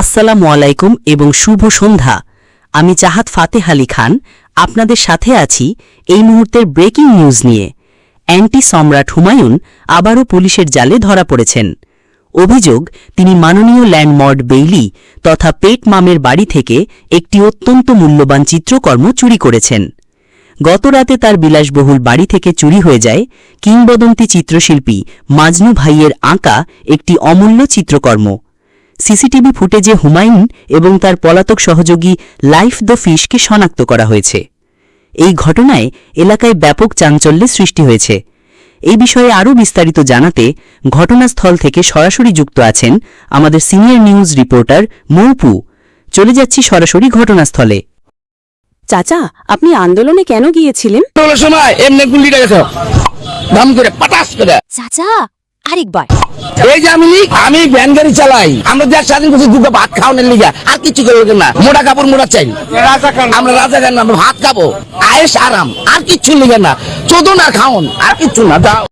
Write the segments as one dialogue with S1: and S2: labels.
S1: আসসালামু আলাইকুম এবং শুভ সন্ধ্যা। আমি চাহাত ফাতেহ আলী খান, আপনাদের সাথে আছি এই মুহূর্তের ব্রেকিং নিউজ নিয়ে। অ্যান্টি সম্রাট হুমায়ুন আবারও পুলিশের জালে ধরা পড়েছেন। অভিযোগ, তিনি মাননীয় ল্যান্ডমর্ড বেইলি তথা পেট মামের বাড়ি থেকে একটি অত্যন্ত মূল্যবান চিত্রকর্ম চুরি করেছেন। গতরাতে তার বিলাসবহুল বাড়ি থেকে চুরি হয়ে যায় কিংবদন্তি চিত্রশিল্পী মাজনু ভাইয়ের আঁকা একটি অমূল্য চিত্রকর্ম। সিসিটিভি ফুটেজে হুমায়ুন এবং তার পলাতক সহযোগী লাইফ দ্য ফিশকে শনাক্ত করা হয়েছে। এই ঘটনায় এলাকায় ব্যাপক চাঞ্চল্যের সৃষ্টি হয়েছে। এই বিষয়ে আরও বিস্তারিত জানাতে ঘটনাস্থল থেকে সরাসরি যুক্ত আছেন আমাদের সিনিয়র নিউজ রিপোর্টার মৌপু। চলে যাচ্ছি সরাসরি ঘটনাস্থলে।
S2: চাচা আপনি আন্দোলনে কেন গিয়েছিলেন?
S3: সময় এমনি গুলিটা গেছে করে পাটাস করে।
S2: চাচা আরেকবার।
S3: এই যে আমি আমি ভ্যান গাড়ি চালাই। আমরা দেশ স্বাধীন করছি দুটো ভাত খাওয়ানোর লিগা। আর কিছু করব না। মোটা কাপড় মোটা চাই আমরা রাজা খান আমরা ভাত খাব। আয়েস আরাম। আর কিচ্ছু লিগে না। চোদন আর খাওন। আর কিচ্ছু না দাও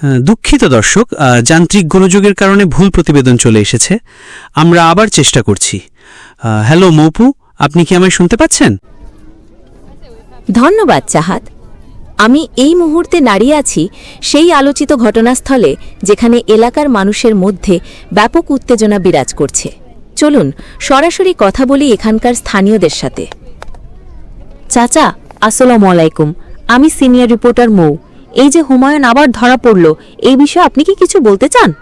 S4: হ্যাঁ, দুঃখিত দর্শক আহ, যান্ত্রিক গোলযোগের কারণে ভুল প্রতিবেদন চলে এসেছে। আমরা আবার চেষ্টা করছি। হ্যালো মৌপু আপনি কি আমায় শুনতে পাচ্ছেন?
S2: ধন্যবাদ চাহাত। আমি এই মুহূর্তে দাঁড়িয়ে আছি সেই আলোচিত ঘটনাস্থলে যেখানে এলাকার মানুষের মধ্যে ব্যাপক উত্তেজনা বিরাজ করছে। চলুন সরাসরি কথা বলি এখানকার স্থানীয়দের সাথে। চাচা, আসসালামু আলাইকুম। আমি সিনিয়র রিপোর্টার মৌ। এই যে হুমায়ুন আবার ধরা পড়ল, এই বিষয়ে আপনি কি কিছু বলতে চান?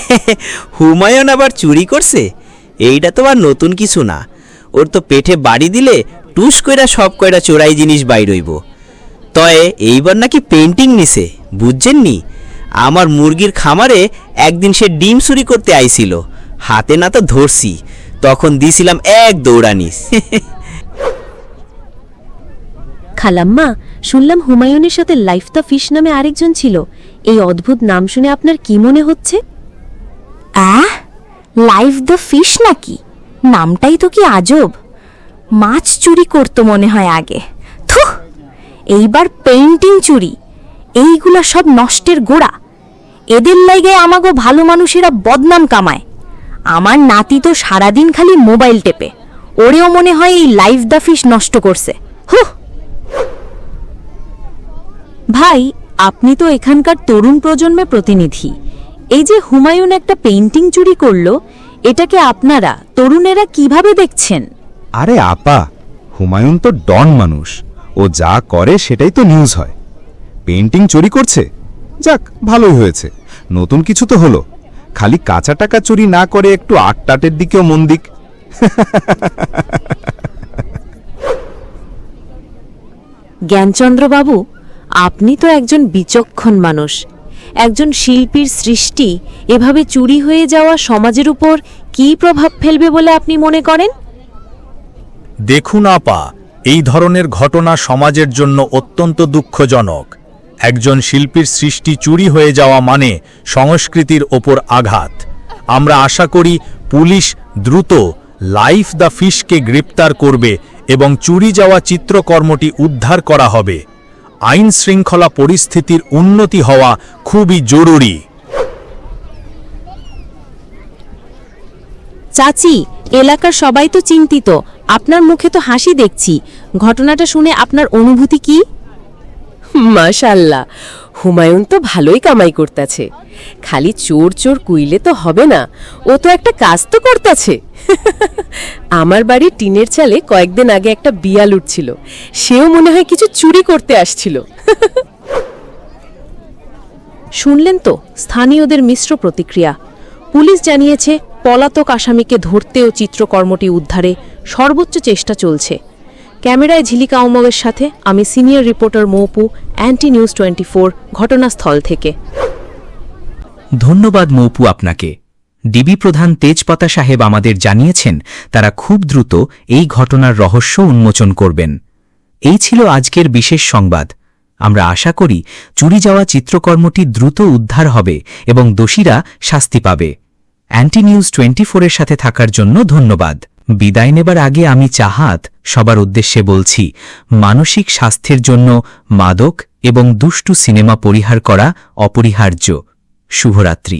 S5: হুমায়ুন আবার চুরি করছে? এইটা তো আর নতুন কিছু না। ওর তো পেটে বাড়ি দিলে টুস কইরা সব কয়টা চোরাই জিনিস বাইরইব তয়ে এইবার নাকি পেন্টিং নিছে বুঝছেননি? আমার মুরগির খামারে একদিন সে ডিম চুরি করতে আইছিল হাতে না তো ধরছি তখন দিছিলাম এক দৌড়ানিস।
S2: খালাম্মা শুনলাম হুমায়ুনের সাথে লাইফ দ্য ফিশ নামে আরেকজন ছিল এই অদ্ভুত নাম শুনে আপনার কি মনে হচ্ছে?
S6: আহ লাইফ দ্য ফিশ নাকি? নামটাই তো কি আজব। মাছ চুরি করতো মনে হয় আগে। এইবার পেইন্টিং চুরি। এইগুলা সব নষ্টের গোড়া। এদের লাইগে আমাগো ভালো মানুষেরা বদনাম কামায়। আমার নাতি তো সারাদিন খালি মোবাইল টেপে। ওরেও মনে হয় এই লাইফ দ্য ফিশ নষ্ট করছে।
S2: ভাই, আপনি তো এখানকার তরুণ প্রজন্মের প্রতিনিধি। এই যে হুমায়ুন একটা পেইন্টিং চুরি করল, এটাকে আপনারা, তরুণেরা কীভাবে দেখছেন?
S7: আরে আপা, হুমায়ুন তো ডন মানুষ। ও যা করে সেটাই তো নিউজ হয়। পেন্টিং চুরি করছে? যাক ভালোই হয়েছে। নতুন কিছু তো হলো। খালি কাঁচা টাকা চুরি না করে একটু আটটাটের দিকেও মন দিক।
S2: জ্ঞানচন্দ্রবাবু আপনি তো একজন বিচক্ষণ মানুষ। একজন শিল্পীর সৃষ্টি এভাবে চুরি হয়ে যাওয়া সমাজের উপর কী প্রভাব ফেলবে বলে আপনি মনে করেন?
S8: দেখুন আপা এই ধরনের ঘটনা সমাজের জন্য অত্যন্ত দুঃখজনক। একজন শিল্পীর সৃষ্টি চুরি হয়ে যাওয়া মানে সংস্কৃতির ওপর আঘাত। আমরা আশা করি পুলিশ দ্রুত লাইফ দ্য ফিশকে গ্রেপ্তার করবে এবং চুরি যাওয়া চিত্রকর্মটি উদ্ধার করা হবে। আইন শৃঙ্খলা পরিস্থিতির উন্নতি হওয়া খুবই জরুরি।
S2: চাচি এলাকার সবাই তো চিন্তিত। আপনার মুখে তো হাসি দেখছি। ঘটনাটা শুনে আপনার অনুভূতি কি?
S9: মাশাল্লাহ হুমায়ুন তো ভালোই কামাই করতেছে। খালি চোর চোর কুইলে তো হবে না ও তো একটা কাজ তো করতেছে। আমার বাড়ির টিনের চালে কয়েকদিন আগে একটা বিয়াল উঠছিল সেও মনে হয় কিছু চুরি করতে আসছিল।
S2: শুনলেন তো স্থানীয়দের মিশ্র প্রতিক্রিয়া। পুলিশ জানিয়েছে পলাতক আসামিকে ধরতে ও চিত্রকর্মটি উদ্ধারে সর্বোচ্চ চেষ্টা চলছে। ক্যামেরায় ঝিলিকা অমগের সাথে আমি সিনিয়র রিপোর্টার মৌপু, অ্যান্টি নিউজ টোয়েন্টি ফোর, ঘটনাস্থল থেকে।
S10: ধন্যবাদ মৌপু আপনাকে। ডিবি প্রধান তেজপাতা সাহেব আমাদের জানিয়েছেন, তারা খুব দ্রুত এই ঘটনার রহস্য উন্মোচন করবেন। এই ছিল আজকের বিশেষ সংবাদ। আমরা আশা করি, চুরি যাওয়া চিত্রকর্মটি দ্রুত উদ্ধার হবে এবং দোষীরা শাস্তি পাবে। অ্যান্টি নিউজ টোয়েন্টি ফোরের সাথে থাকার জন্য ধন্যবাদ। বিদায় নেবার আগে আমি চাহাত, সবার উদ্দেশ্যে বলছি, মানসিক স্বাস্থ্যের জন্য মাদক এবং দুষ্টু সিনেমা পরিহার করা অপরিহার্য। শুভরাত্রি।